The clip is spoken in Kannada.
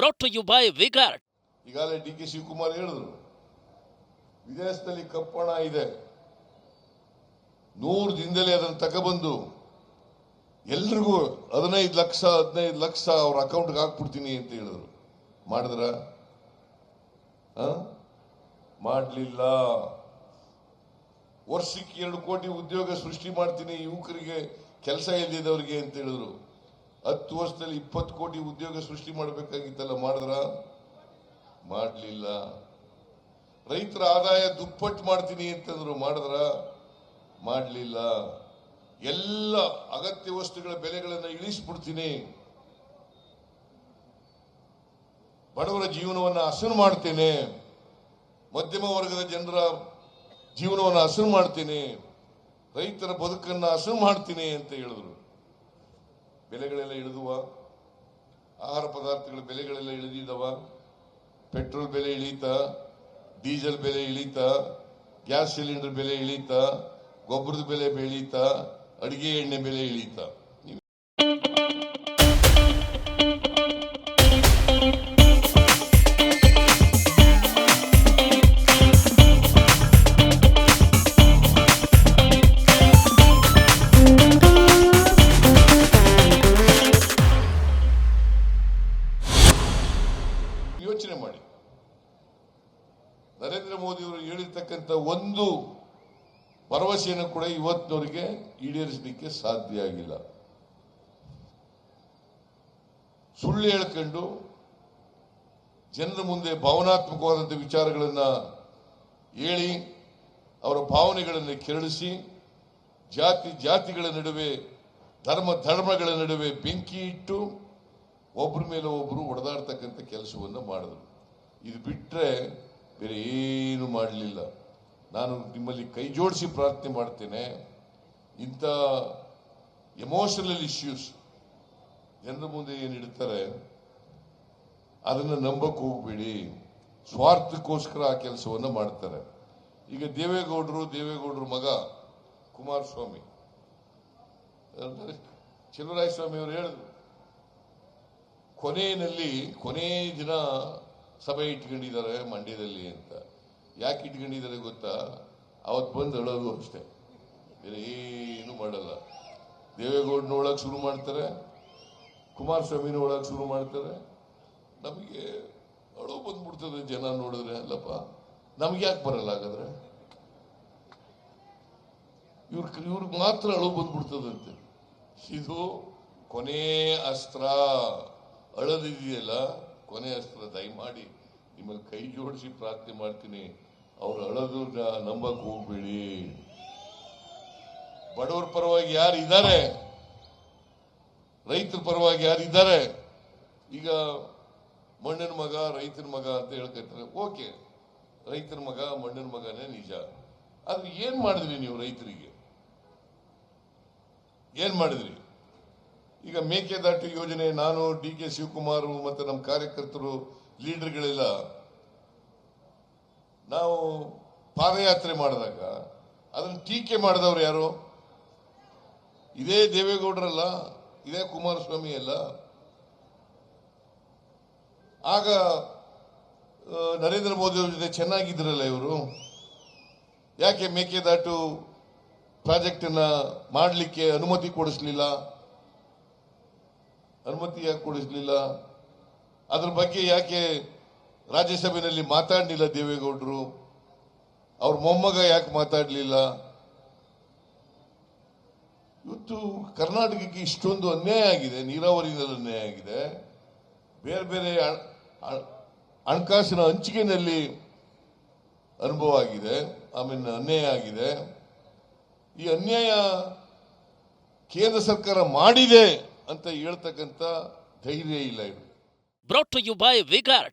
brought to you by V-Guard ಈಗಾಗಲೇ ಡಿ ಕೆ ಶಿವಕುಮಾರ್ ಹೇಳಿದ್ರು, ವಿದೇಶದಲ್ಲಿ ಕಪ್ಪಣ ಇದೆ. ನೂರು ದಿನದಲ್ಲಿ ಅದನ್ನು ತಗೊಬಂದು ಎಲ್ರಿಗೂ ಹದಿನೈದು ಲಕ್ಷ ಹದಿನೈದು ಲಕ್ಷ ಅವ್ರ ಅಕೌಂಟ್ಗೆ ಹಾಕ್ಬಿಡ್ತೀನಿ ಅಂತ ಹೇಳಿದ್ರು. ಮಾಡಿದ್ರ? ಮಾಡಲಿಲ್ಲ. ವರ್ಷಕ್ಕೆ ಎರಡು ಕೋಟಿ ಉದ್ಯೋಗ ಸೃಷ್ಟಿ ಮಾಡ್ತೀನಿ ಯುವಕರಿಗೆ, ಕೆಲಸ ಇಲ್ಲದಿದ್ದವರಿಗೆ ಅಂತ ಹೇಳಿದ್ರು. ಹತ್ತು ವರ್ಷದಲ್ಲಿ ಇಪ್ಪತ್ತು ಕೋಟಿ ಉದ್ಯೋಗ ಸೃಷ್ಟಿ ಮಾಡಬೇಕಾಗಿತ್ತಲ್ಲ, ಮಾಡಿದ್ರ? ಮಾಡಲಿಲ್ಲ. ರೈತರ ಆದಾಯ ದುಪ್ಪಟ್ಟು ಮಾಡ್ತೀನಿ ಅಂತಂದ್ರು ಮಾಡಿದ್ರ? ಮಾಡಲಿಲ್ಲ. ಎಲ್ಲ ಅಗತ್ಯ ವಸ್ತುಗಳ ಬೆಲೆಗಳನ್ನು ಇಳಿಸ್ಬಿಡ್ತೀನಿ. ಬಡವರ ಜೀವನವನ್ನು ಹಸನು ಮಾಡ್ತೇನೆ. ಮಧ್ಯಮ ವರ್ಗದ ಜನರ ಜೀವನವನ್ನು ಹಸನು ಮಾಡ್ತೀನಿ. ರೈತರ ಬದುಕನ್ನು ಹಸನು ಮಾಡ್ತೀನಿ ಅಂತ ಹೇಳಿದ್ರು. ಬೆಲೆಗಳೆಲ್ಲ ಇಳಿದುವ, ಆಹಾರ ಪದಾರ್ಥಗಳ ಬೆಲೆಗಳೆಲ್ಲ ಇಳಿದಿದವ ಪೆಟ್ರೋಲ್ ಬೆಲೆ ಇಳೀತಾ, ಡೀಸೆಲ್ ಬೆಲೆ ಇಳೀತಾ, ಗ್ಯಾಸ್ ಸಿಲಿಂಡರ್ ಬೆಲೆ ಇಳೀತಾ, ಗೊಬ್ಬರದ ಬೆಲೆ ಬೆಳೀತ, ಅಡಿಗೆ ಎಣ್ಣೆ ಬೆಲೆ ಇಳೀತ. ಮೋದಿ ಒಂದು ಭರವಸೆಯನ್ನು ಕೂಡ ಇವತ್ತಿನವರಿಗೆ ಈಡೇರಿಸಲಿಕ್ಕೆ ಸಾಧ್ಯ ಆಗಿಲ್ಲ. ಸುಳ್ಳು ಹೇಳ್ಕೊಂಡು ಜನರ ಮುಂದೆ ಭಾವನಾತ್ಮಕವಾದಂಥ ವಿಚಾರಗಳನ್ನು ಹೇಳಿ, ಅವರ ಭಾವನೆಗಳನ್ನು ಕೆರಳಿಸಿ, ಜಾತಿ, ಜಾತಿಗಳ ನಡುವೆ, ಧರ್ಮ, ಧರ್ಮಗಳ ನಡುವೆ ಬೆಂಕಿ ಇಟ್ಟು ಒಬ್ಬರ ಮೇಲೆ ಒಬ್ಬರು ಹೊಡೆದಾಡ್ತಕ್ಕಂಥ ಕೆಲಸವನ್ನು ಮಾಡಿದ್ರು. ಇದು ಬಿಟ್ಟರೆ ಬೇರೆ ಏನು ಮಾಡಲಿಲ್ಲ. ನಾನು ನಿಮ್ಮಲ್ಲಿ ಕೈ ಜೋಡಿಸಿ ಪ್ರಾರ್ಥನೆ ಮಾಡ್ತೇನೆ. ಇಂಥ ಎಮೋಷನಲ್ ಇಶ್ಯೂಸ್ ಜನರ ಮುಂದೆ ಏನು ಇಡ್ತಾರೆ, ಅದನ್ನು ನಂಬಕ್ಕೆ ಹೋಗ್ಬೇಡಿ. ಸ್ವಾರ್ಥಕ್ಕೋಸ್ಕರ ಆ ಕೆಲಸವನ್ನು ಮಾಡ್ತಾರೆ. ಈಗ ದೇವೇಗೌಡರು, ದೇವೇಗೌಡರ ಮಗ ಕುಮಾರಸ್ವಾಮಿ. ಚೆಲುವರಾಯ ಸ್ವಾಮಿ ಅವರು ಹೇಳಿದ್ರು, ಕೊನೆಯಲ್ಲಿ, ಕೊನೆ ದಿನ ಸಭೆ ಇಟ್ಕೊಂಡಿದ್ದಾರೆ ಮಂಡ್ಯದಲ್ಲಿ ಅಂತ. ಯಾಕೆ ಇಟ್ಕೊಂಡಿದ್ದಾರೆ ಗೊತ್ತಾ? ಅವತ್ತು ಬಂದು ಅಳೋದು ಅಷ್ಟೇ. ಬೇರೆ ಏನು ಮಾಡಲ್ಲ. ದೇವೇಗೌಡನ ಒಳಗೆ ಶುರು ಮಾಡ್ತಾರೆ, ಕುಮಾರಸ್ವಾಮಿನ ಒಳಗೆ ಶುರು ಮಾಡ್ತಾರೆ. ನಮಗೆ ಅಳು ಬಂದ್ಬಿಡ್ತದೆ ಜನ ನೋಡಿದ್ರೆ, ಅಲ್ಲಪ್ಪ, ನಮ್ಗೆ ಯಾಕೆ ಬರಲ್ಲ ಹಾಗಾದ್ರೆ? ಇವ್ರ ಇವ್ರಿಗೆ ಮಾತ್ರ ಅಳು ಬಂದ್ಬಿಡ್ತದಂತೆ. ಇದು ಕೊನೆ ಅಸ್ತ್ರ. ಅಳದಿದೆಯಲ್ಲ ಕೊನೆ ಅಸ್ತ್ರ ದಯಮಾಡಿ ನಿಮ್ಮಲ್ಲಿ ಕೈ ಜೋಡಿಸಿ ಪ್ರಾರ್ಥನೆ ಮಾಡ್ತೀನಿ. ಅವ್ರು ಅಳದು ನಂಬಕ್ ಹೋಗ್ಬೇಡಿ. ಬಡವರ ಪರವಾಗಿ ಯಾರು ಇದ್ದಾರೆ? ರೈತರ ಪರವಾಗಿ ಯಾರು ಇದ್ದಾರೆ? ಈಗ ಮಣ್ಣಿನ ಮಗ ರೈತರ ಮಗ ಅಂತ ಹೇಳ್ಕೈತಾರೆ. ಓಕೆ ರೈತರ ಮಗ, ಮಣ್ಣಿನ ಮಗನೇ ನಿಜ. ಆದ್ರೆ ಏನ್ ಮಾಡಿದ್ರಿ ನೀವು ರೈತರಿಗೆ? ಏನ್ ಮಾಡಿದ್ರಿ? ಈಗ ಮೇಕೆದಾಟು ಯೋಜನೆ ನಾನು, ಡಿ ಕೆ ಶಿವಕುಮಾರ್ ಮತ್ತೆ ನಮ್ಮ ಕಾರ್ಯಕರ್ತರು, ಲೀಡರ್ಗಳೆಲ್ಲ. ನಾವು ಪಾದಯಾತ್ರೆ ಮಾಡಿದಾಗ, ಅದನ್ನು ಟೀಕೆ ಮಾಡಿದವ್ರು ಯಾರು? ಇದೇ ದೇವೇಗೌಡರಲ್ಲ, ಇದೇ ಕುಮಾರಸ್ವಾಮಿ ಅಲ್ಲ. ಆಗ ನರೇಂದ್ರ ಮೋದಿ ಅವ್ರ ಜೊತೆ ಚೆನ್ನಾಗಿದ್ರಲ್ಲ ಇವರು? ಯಾಕೆ ಮೇಕೆದಾಟು ಪ್ರಾಜೆಕ್ಟ್ ಅನ್ನ ಮಾಡಲಿಕ್ಕೆ ಅನುಮತಿ ಕೊಡಿಸ್ಲಿಲ್ಲ? ಅನುಮತಿ ಯಾಕೆ ಕೊಡಿಸ್ಲಿಲ್ಲ? ಅದ್ರ ಬಗ್ಗೆ ಯಾಕೆ ರಾಜ್ಯಸಭೆಯಲ್ಲಿ ಮಾತಾಡಲಿಲ್ಲ ದೇವೇಗೌಡರು? ಅವ್ರ ಮೊಮ್ಮಗ ಯಾಕೆ ಮಾತಾಡಲಿಲ್ಲ? ಇವತ್ತು ಕರ್ನಾಟಕಕ್ಕೆ ಇಷ್ಟೊಂದು ಅನ್ಯಾಯ ಆಗಿದೆ, ನೀರಾವರಿನಲ್ಲಿ ಅನ್ಯಾಯ ಆಗಿದೆ. ಬೇರೆ ಬೇರೆ ಹಣ- ಹಣ- ಹಣಕಾಸಿನ ಹಂಚಿಕೆನಲ್ಲಿ ಅನುಭವ ಆಗಿದೆ, ಆಮೇಲೆ ಅನ್ಯಾಯ ಆಗಿದೆ. ಈ ಅನ್ಯಾಯ ಕೇಂದ್ರ ಸರ್ಕಾರ ಮಾಡಿದೆ. ಅಂತ ಹೇಳ್ತಕ್ಕಂಥ ಧೈರ್ಯ ಇಲ್ಲ ಇದು Brought ಯು by Vigart.